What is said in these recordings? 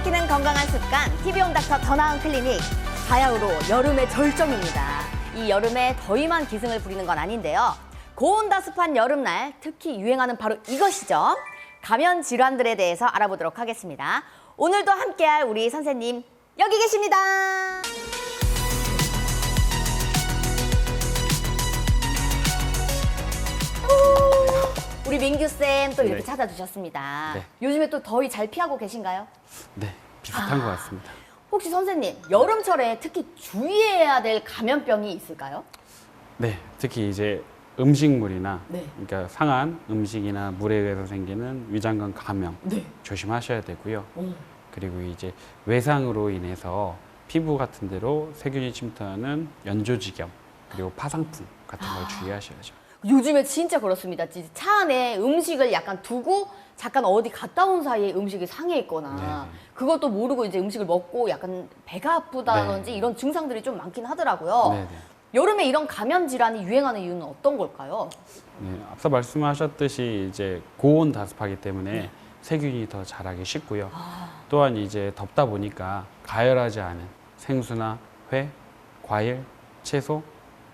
지키는 건강한 습관 TV온 닥터 더 나은 클리닉 바야흐로 여름의 절정입니다. 이 여름에 더위만 기승을 부리는 건 아닌데요. 고온다습한 여름날 특히 유행하는 바로 이것이죠. 감염 질환들에 대해서 알아보도록 하겠습니다. 오늘도 함께할 우리 선생님 여기 계십니다. 오, 우리 민규 쌤 또 이렇게 네. 찾아주셨습니다. 네. 요즘에 또 더위 잘 피하고 계신가요? 네, 비슷한 아. 것 같습니다. 혹시 선생님 여름철에 특히 주의해야 될 감염병이 있을까요? 네, 특히 이제 음식물이나 네. 그러니까 상한 음식이나 물에 의해서 생기는 위장관 감염 네. 조심하셔야 되고요. 오. 그리고 이제 외상으로 인해서 피부 같은 데로 세균이 침투하는 연조직염 그리고 파상풍 같은 걸 주의하셔야죠. 요즘에 진짜 그렇습니다. 차 안에 음식을 약간 두고 잠깐 어디 갔다 온 사이에 음식이 상해 있거나 네. 그것도 모르고 이제 음식을 먹고 약간 배가 아프다든지 네. 이런 증상들이 좀 많긴 하더라고요. 네, 네. 여름에 이런 감염 질환이 유행하는 이유는 어떤 걸까요? 네, 앞서 말씀하셨듯이 이제 고온 다습하기 때문에 네. 세균이 더 자라기 쉽고요. 아, 또한 이제 덥다 보니까 가열하지 않은 생수나 회, 과일, 채소,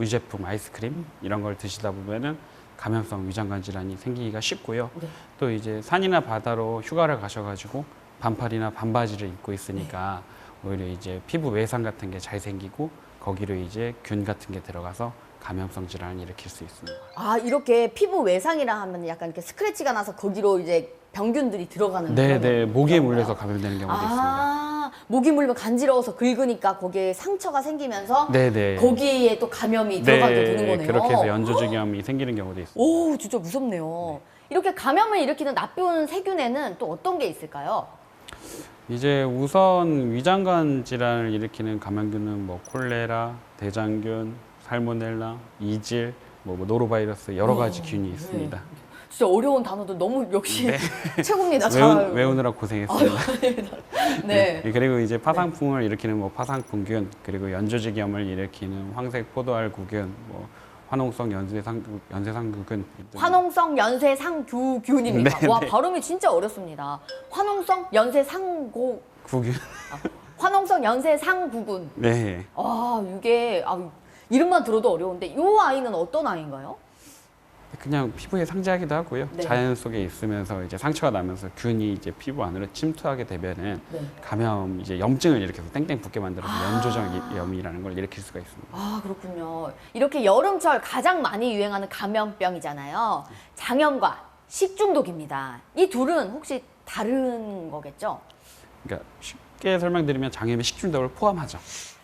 유제품, 아이스크림 이런 걸 드시다 보면은 감염성 위장관 질환이 생기기가 쉽고요. 네. 또 이제 산이나 바다로 휴가를 가셔가지고 반팔이나 반바지를 입고 있으니까 오히려 이제 피부 외상 같은 게 잘 생기고 거기로 이제 균 같은 게 들어가서 감염성 질환을 일으킬 수 있습니다. 아 이렇게 피부 외상이라 하면 약간 이렇게 스크래치가 나서 거기로 이제 병균들이 들어가는 네, 네, 모기에 건가요? 물려서 감염되는 경우도 있습니다. 아, 모기 물면 간지러워서 긁으니까 거기에 상처가 생기면서 네, 네. 거기에 또 감염이 들어가게 되는 거네요. 그렇게 해서 연조직염이 생기는 경우도 있습니다. 오, 진짜 무섭네요. 이렇게 감염을 일으키는 나쁜 세균에는 또 어떤 게 있을까요? 이제 우선 위장관 질환을 일으키는 감염균은 뭐 콜레라, 대장균, 살모넬라, 이질, 뭐, 뭐 노로바이러스 여러 가지 어, 균이 네. 있습니다. 진짜 어려운 단어도 너무 역시 최고입니다. 외우, 잘. 외우 느라 고생했습니다. 네. 네, 그리고 이제 파상풍을 일으키는 뭐 파상풍균, 그리고 연조직염을 일으키는 황색 포도알구균, 뭐 화농성 연쇄상 연쇄상구균, 화농성 연쇄상규균입니다. 네, 와 네. 발음이 진짜 어렵습니다. 화농성 연쇄상고 구균. 화농성 연쇄상구군. 네. 아 이게 아, 이름만 들어도 어려운데 이 아이는 어떤 아이인가요? 그냥 피부에 상지하기도 하고요. 네. 자연 속에 있으면서 이제 상처가 나면서 균이 이제 피부 안으로 침투하게 되면은 네. 감염 이제 염증을 일으켜서 땡땡 붓게 만들어서 아. 연조적염이라는 걸 일으킬 수가 있습니다. 아 그렇군요. 이렇게 여름철 가장 많이 유행하는 감염병이잖아요. 장염과 식중독입니다. 이 둘은 혹시 다른 거겠죠? 그러니까 쉽게 설명드리면 장염이 식중독을 포함하죠.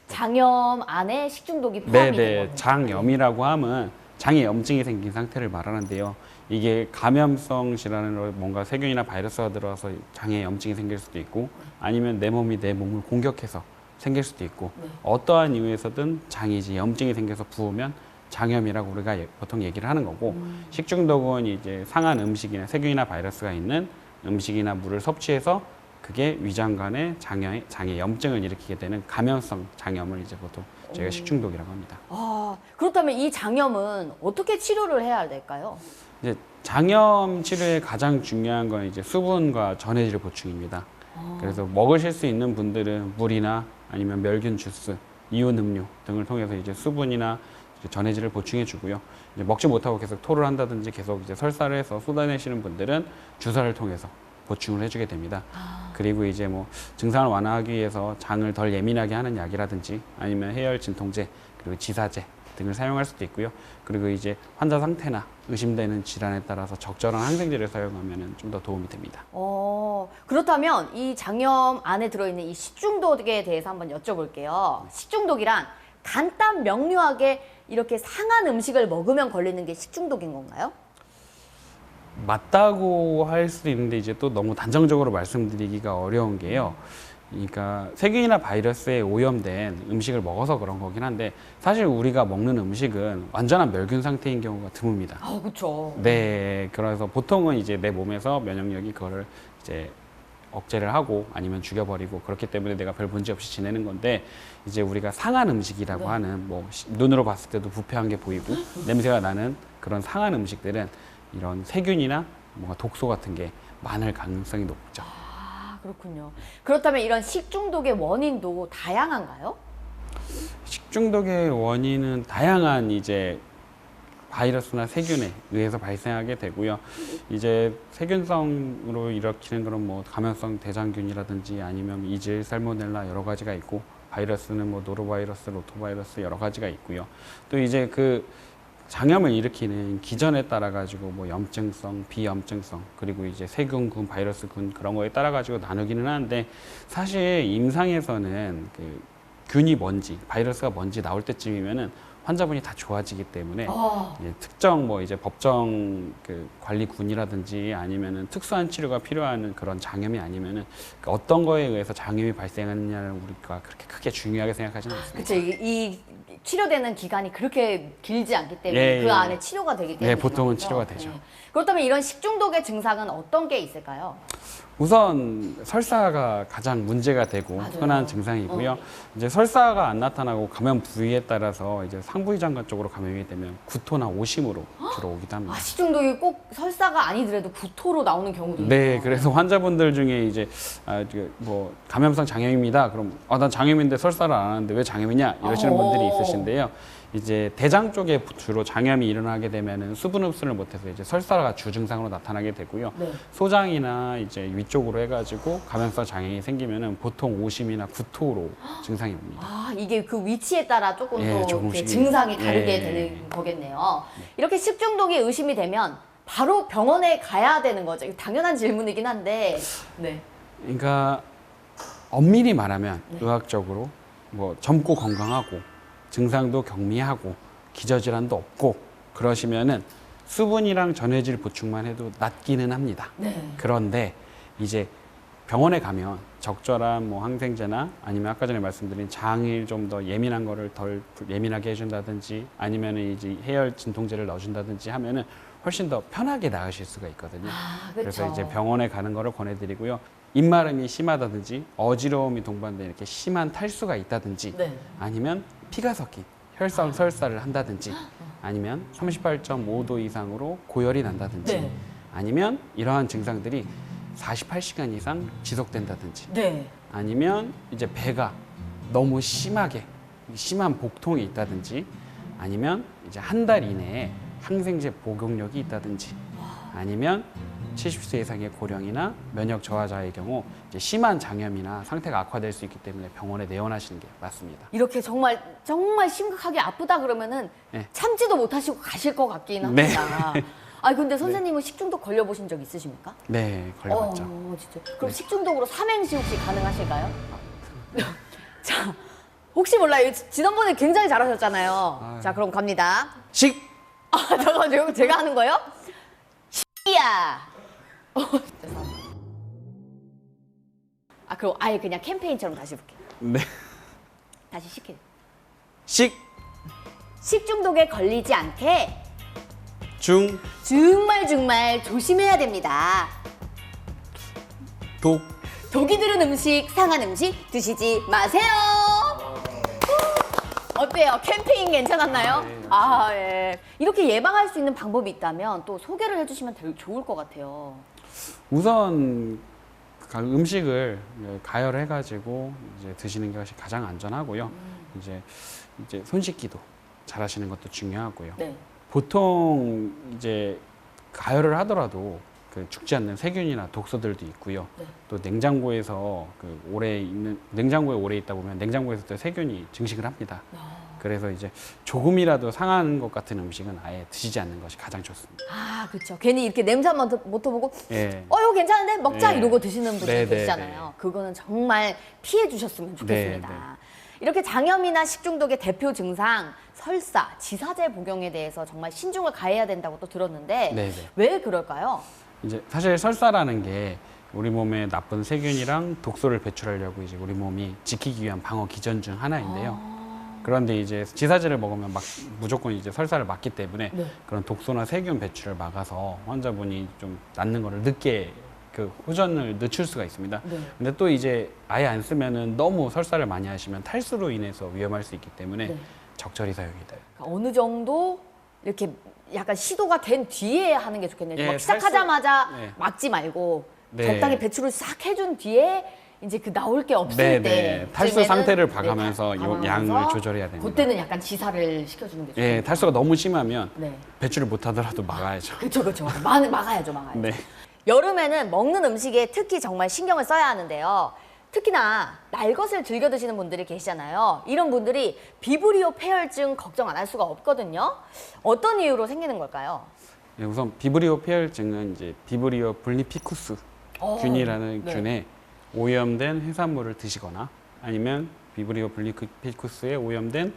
장염 안에 식중독이 포함이 네네. 되거든요. 장염이라고 하면 장에 염증이 생긴 상태를 말하는데요. 이게 감염성 질환으로 뭔가 세균이나 바이러스가 들어와서 장에 염증이 생길 수도 있고 아니면 내 몸이 내 몸을 공격해서 생길 수도 있고 네. 어떠한 이유에서든 장이 이제 염증이 생겨서 부으면 장염이라고 우리가 예- 보통 얘기를 하는 거고 음. 식중독은 이제 상한 음식이나 세균이나 바이러스가 있는 음식이나 물을 섭취해서 그게 위장관에 장에, 장에 염증을 일으키게 되는 감염성 장염을 이제 보통 저희가 오. 식중독이라고 합니다. 아 그렇다면 이 장염은 어떻게 치료를 해야 될까요? 이제 장염 치료의 가장 중요한 건 이제 수분과 전해질 보충입니다. 아. 그래서 먹으실 수 있는 분들은 물이나 아니면 멸균 주스, 이온 음료 등을 통해서 이제 수분이나 이제 전해질을 보충해 주고요. 이제 먹지 못하고 계속 토를 한다든지 계속 이제 설사를 해서 쏟아내시는 분들은 주사를 통해서 보충을 해주게 됩니다. 아, 그리고 이제 뭐 증상을 완화하기 위해서 장을 덜 예민하게 하는 약이라든지 아니면 해열 진통제 그리고 지사제 등을 사용할 수도 있고요. 그리고 이제 환자 상태나 의심되는 질환에 따라서 적절한 항생제를 사용하면 좀 더 도움이 됩니다. 어 그렇다면 이 장염 안에 들어있는 이 식중독에 대해서 한번 여쭤볼게요. 식중독이란 간단 명료하게 이렇게 상한 음식을 먹으면 걸리는 게 식중독인 건가요? 맞다고 할 수도 있는데 이제 또 너무 단정적으로 말씀드리기가 어려운 게요. 그러니까 세균이나 바이러스에 오염된 음식을 먹어서 그런 거긴 한데 사실 우리가 먹는 음식은 완전한 멸균 상태인 경우가 드뭅니다. 아 그렇죠. 네, 그래서 보통은 이제 내 몸에서 면역력이 그거를 이제 억제를 하고 아니면 죽여버리고 그렇기 때문에 내가 별 문제 없이 지내는 건데 이제 우리가 상한 음식이라고 네. 하는 뭐 시- 눈으로 봤을 때도 부패한 게 보이고 냄새가 나는 그런 상한 음식들은 이런 세균이나 뭔가 독소 같은 게 많을 가능성이 높죠. 아 그렇군요. 그렇다면 이런 식중독의 원인도 다양한가요? 식중독의 원인은 다양한 이제 바이러스나 세균에 의해서 발생하게 되고요. 이제 세균성으로 일으키는 그런 뭐 감염성 대장균이라든지 아니면 이질, 살모넬라 여러 가지가 있고 바이러스는 뭐 노로바이러스, 로토바이러스 여러 가지가 있고요. 또 이제 그 장염을 일으키는 기전에 따라 가지고 뭐 염증성, 비염증성 그리고 이제 세균군, 바이러스군 그런 거에 따라 가지고 나누기는 하는데 사실 임상에서는 그 균이 뭔지 바이러스가 뭔지 나올 때쯤이면은 환자분이 다 좋아지기 때문에 어. 예, 특정 뭐 이제 법정 그 관리군이라든지 아니면은 특수한 치료가 필요한 그런 장염이 아니면은 그 어떤 거에 의해서 장염이 발생하느냐를 우리가 그렇게 크게 중요하게 생각하지는 않습니다. 그렇죠. 이, 이 치료되는 기간이 그렇게 길지 않기 때문에 예, 그 예. 안에 치료가 되기 때문에 네, 보통은. 치료가 되죠. 그렇다면 이런 식중독의 증상은 어떤 게 있을까요? 우선 설사가 가장 문제가 되고 맞아요. 흔한 증상이고요. 이제 설사가 안 나타나고 감염 부위에 따라서 이제 상부위 장관 쪽으로 감염이 되면 구토나 오심으로 주로 오기도 합니다. 아, 식중독이 꼭 설사가 아니더라도 구토로 나오는 경우도 네, 있어요. 그래서 환자분들 중에 이제 아, 이게 뭐 감염성 장염입니다. 그럼 아, 난 장염인데 설사를 안 하는데 왜 장염이냐 이러시는 오. 분들이 있으신데요. 이제 대장 쪽에 주로 장염이 일어나게 되면은 수분 흡수를 못해서 이제 설사가 주 증상으로 나타나게 되고요. 네. 소장이나 이제 위쪽으로 해가지고 감염성 장염이 생기면은 보통 오심이나 구토로 증상이 옵니다. 아, 이게 그 위치에 따라 조금 예, 더 조금씩. 증상이 다르게 예. 되는 거겠네요. 이렇게 식중독이 의심이 되면 바로 병원에 가야 되는 거죠. 이거 당연한 질문이긴 한데. 네. 그러니까 엄밀히 말하면 네. 의학적으로 뭐 젊고 건강하고 증상도 경미하고 기저질환도 없고 그러시면은 수분이랑 전해질 보충만 해도 낫기는 합니다. 네. 그런데 이제 병원에 가면 적절한 뭐 항생제나 아니면 아까 전에 말씀드린 장을 좀더 예민한 거를 덜 예민하게 해준다든지 아니면은 이제 해열 진통제를 넣어준다든지 하면은 훨씬 더 편하게 나으실 수가 있거든요. 아, 그래서. 이제 병원에 가는 거를 권해드리고요. 입마름이 심하다든지 어지러움이 동반된 이렇게 심한 탈수가 있다든지 네. 아니면 피가 섞인 혈성 설사를 한다든지 아니면 38.5도 이상으로 고열이 난다든지 네. 아니면 이러한 증상들이 48시간 이상 지속된다든지 네. 아니면 이제 배가 너무 심하게 심한 복통이 있다든지 아니면 이제 한 달 이내에 항생제 복용력이 있다든지 아니면 70세 이상의 고령이나 면역 저하자의 경우 심한 장염이나 상태가 악화될 수 있기 때문에 병원에 내원하시는 게 맞습니다. 이렇게 정말 정말 심각하게 아프다 그러면은 네. 참지도 못하시고 가실 것 같긴 네. 합니다. 아 근데 선생님은 식중독 걸려 보신 적 있으십니까? 네, 걸려봤죠. 어, 진짜. 그럼 식중독으로 삼행시 혹시 가능하실까요? 자, 혹시 몰라요. 지- 지난번에 굉장히 잘하셨잖아요. 아유. 자, 그럼 갑니다. 식! 아, 잠깐만, 저- 제가 하는 거요? 시야. 아, 그럼 아예 그냥 캠페인처럼 다시 해볼게요. 네. 다시 시켜요. 식! 식중독에 걸리지 않게 중! 정말 정말 조심해야 됩니다. 독! 독이 들은 음식, 상한 음식 드시지 마세요. 어때요? 캠페인 괜찮았나요? 네, 아, 예. 이렇게 예방할 수 있는 방법이 있다면 또 소개를 해주시면 되게 좋을 것 같아요. 우선 가- 음식을 이제 가열해 가지고 이제 드시는 것이 가장 안전하고요. 이제 이제 손 씻기도 잘 하시는 것도 중요하고요. 네. 보통 이제 가열을 하더라도 그 죽지 않는 세균이나 독소들도 있고요. 네. 또 냉장고에서 그 오래 있는 냉장고에 오래 있다 보면 냉장고에서 또 세균이 증식을 합니다. 그래서 이제 조금이라도 상한 것 같은 음식은 아예 드시지 않는 것이 가장 좋습니다. 아, 그렇죠. 괜히 이렇게 냄새 한번 맡아보고 예. 어, 이거 괜찮은데? 먹자! 네. 이러고 드시는 분들 네, 네, 계시잖아요. 그거는 정말 피해 주셨으면 좋겠습니다. 네, 네. 이렇게 장염이나 식중독의 대표 증상, 설사, 지사제 복용에 대해서 정말 신중을 가해야 된다고 또 들었는데 네, 네. 왜 그럴까요? 이제 사실 설사라는 게 우리 몸에 나쁜 세균이랑 독소를 배출하려고 이제 우리 몸이 지키기 위한 방어 기전 중 하나인데요. 아. 그런데 이제 지사제를 먹으면 막 무조건 이제 설사를 막기 때문에 네. 그런 독소나 세균 배출을 막아서 환자분이 좀 낫는 거를 늦게 그 호전을 늦출 수가 있습니다. 네. 근데 또 이제 아예 안 쓰면은 너무 설사를 많이 하시면 탈수로 인해서 위험할 수 있기 때문에 네. 적절히 사용이 돼요. 그러니까 어느 정도 이렇게 약간 시도가 된 뒤에 하는 게 좋겠네요. 예, 막 시작하자마자 살수- 네. 막지 말고 네. 적당히 배출을 싹 해준 뒤에 이제 그 나올 게 없을 네, 때 네. 탈수 쯤에는 상태를 네, 봐가면서 요 봐가면서 양을 조절해야 됩니다. 그때는 약간 지사를 시켜주는 게 좋아요. 예, 탈수가 너무 심하면 네. 배출을 못하더라도 막아야죠. 그렇죠, 그렇죠. 막, 막아야죠, 막아야죠. 네. 여름에는 먹는 음식에 특히 정말 신경을 써야 하는데요. 특히나 날 것을 즐겨 드시는 분들이 계시잖아요. 이런 분들이 비브리오 폐혈증 걱정 안 할 수가 없거든요. 어떤 이유로 생기는 걸까요? 예, 우선 비브리오 폐혈증은 이제 비브리오 블리피쿠스 어, 균이라는 네. 균에 오염된 해산물을 드시거나 아니면 비브리오 블리피쿠스에 오염된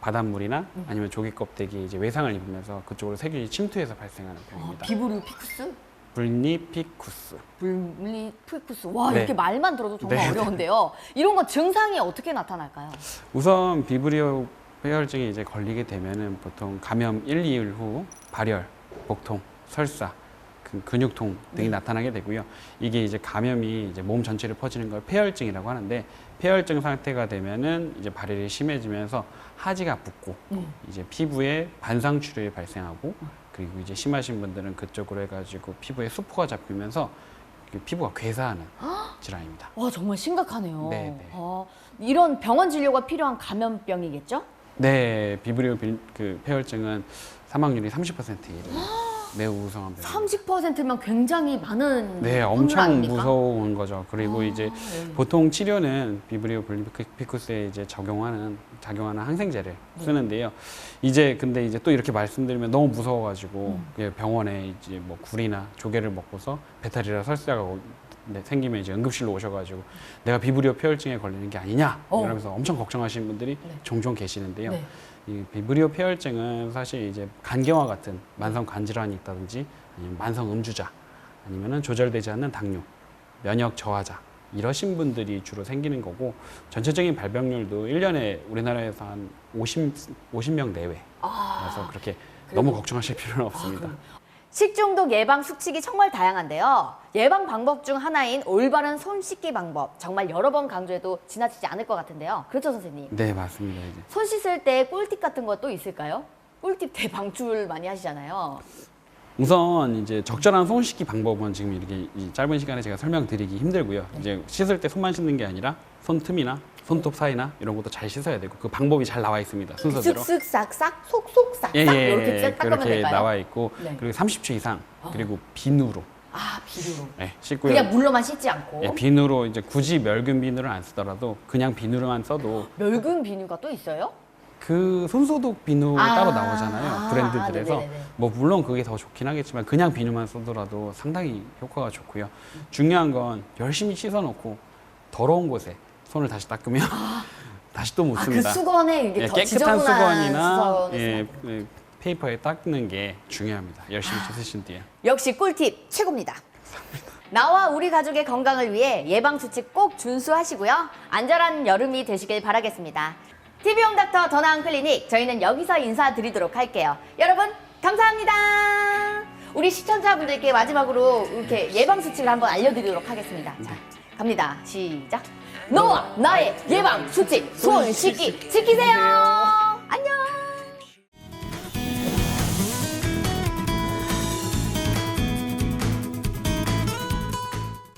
바닷물이나 음. 아니면 조개 껍데기 이제 외상을 입으면서 그쪽으로 세균이 침투해서 발생하는 아, 병입니다. 비브리오 피쿠스? 블리피쿠스. 블리 피쿠스. 와, 네. 이렇게 말만 들어도 정말 네. 어려운데요. 이런 건 증상이 어떻게 나타날까요? 우선 비브리오 폐혈증에 이제 걸리게 되면은 보통 감염 1, 2일 후 발열, 복통, 설사, 그 근육통 등이 나타나게 되고요. 이게 이제 감염이 이제 몸 전체를 퍼지는 걸 폐혈증이라고 하는데 폐혈증 상태가 되면은 이제 발열이 심해지면서 하지가 붓고 이제 피부에 반상 출혈이 발생하고 그리고 이제 심하신 분들은 그쪽으로 해가지고 피부에 수포가 잡히면서 그 피부가 괴사하는 질환입니다. 와, 정말 심각하네요. 네, 네. 어, 이런 병원 진료가 필요한 감염병이겠죠? 네, 비브리오 빌- 그 폐혈증은 사망률이 30%에 이르는 매우 우성한 병입니다. 30%면 굉장히 많은 네, 엄청 아닙니까? 무서운 거죠. 그리고 아, 이제 네. 보통 치료는 비브리오 블리피쿠스에 이제 적용하는 작용하는 항생제를 네. 쓰는데요. 이제 근데 이제 또 이렇게 말씀드리면 너무 무서워가지고 음. 예, 병원에 이제 뭐 굴이나 조개를 먹고서 배탈이나 설사가 오- 네, 생기면 이제 응급실로 오셔가지고 내가 비브리오 폐혈증에 걸리는 게 아니냐 어. 이러면서 엄청 걱정하시는 분들이 네. 종종 계시는데요. 네. 이 비브리오 폐혈증은 사실 이제 간경화 같은 만성 간 질환이 있다든지 아니면 만성 음주자 아니면은 조절되지 않는 당뇨, 면역 저하자 이러신 분들이 주로 생기는 거고 전체적인 발병률도 1년에 우리나라에서 한 50, 50명 내외. 아, 그래서 그렇게 너무 걱정하실 필요는 없습니다. 식중독 예방 수칙이 정말 다양한데요. 예방 방법 중 하나인 올바른 손 씻기 방법. 정말 여러 번 강조해도 지나치지 않을 것 같은데요. 그렇죠, 선생님? 네, 맞습니다. 이제. 손 씻을 때 꿀팁 같은 것도 있을까요? 꿀팁 대방출 많이 하시잖아요. 우선 이제 적절한 손 씻기 방법은 지금 이렇게 이 짧은 시간에 제가 설명드리기 힘들고요. 이제 씻을 때 손만 씻는 게 아니라 손 틈이나 손톱 사이나 이런 것도 잘 씻어야 되고 그 방법이 잘 나와 있습니다. 순서대로. 쓱쓱 싹싹 속속 싹싹 예, 예, 이렇게 예. 딱 닦으면 그렇게 될까요? 나와 있고 네. 그리고 30초 이상 그리고 비누로 아 비누로. 예, 씻고요. 그냥 물로만 씻지 않고 예, 비누로 이제 굳이 멸균 비누를 안 쓰더라도 그냥 비누로만 써도 멸균 비누가 또 있어요? 그 손소독 비누 아, 따로 나오잖아요 아, 브랜드들에서 네네네. 뭐 물론 그게 더 좋긴 하겠지만 그냥 비누만 쓰더라도 상당히 효과가 좋고요 중요한 건 열심히 씻어놓고 더러운 곳에 손을 다시 닦으면 다시 또 아 그 묻습니다 수건에 이게 예, 더 깨끗한 지저분한 수건이나 예, 예, 페이퍼에 닦는 게 중요합니다 열심히 아. 씻으신 뒤에 역시 꿀팁 최고입니다. 나와 우리 가족의 건강을 위해 예방 수칙 꼭 준수하시고요. 안전한 여름이 되시길 바라겠습니다. TV홈 닥터 더 나은 클리닉 저희는 여기서 인사드리도록 할게요. 여러분 감사합니다. 우리 시청자분들께 마지막으로 이렇게 예방 수칙을 한번 알려드리도록 하겠습니다. 자 갑니다. 시작. 너와 나의 예방 수칙 손 씻기 지키세요.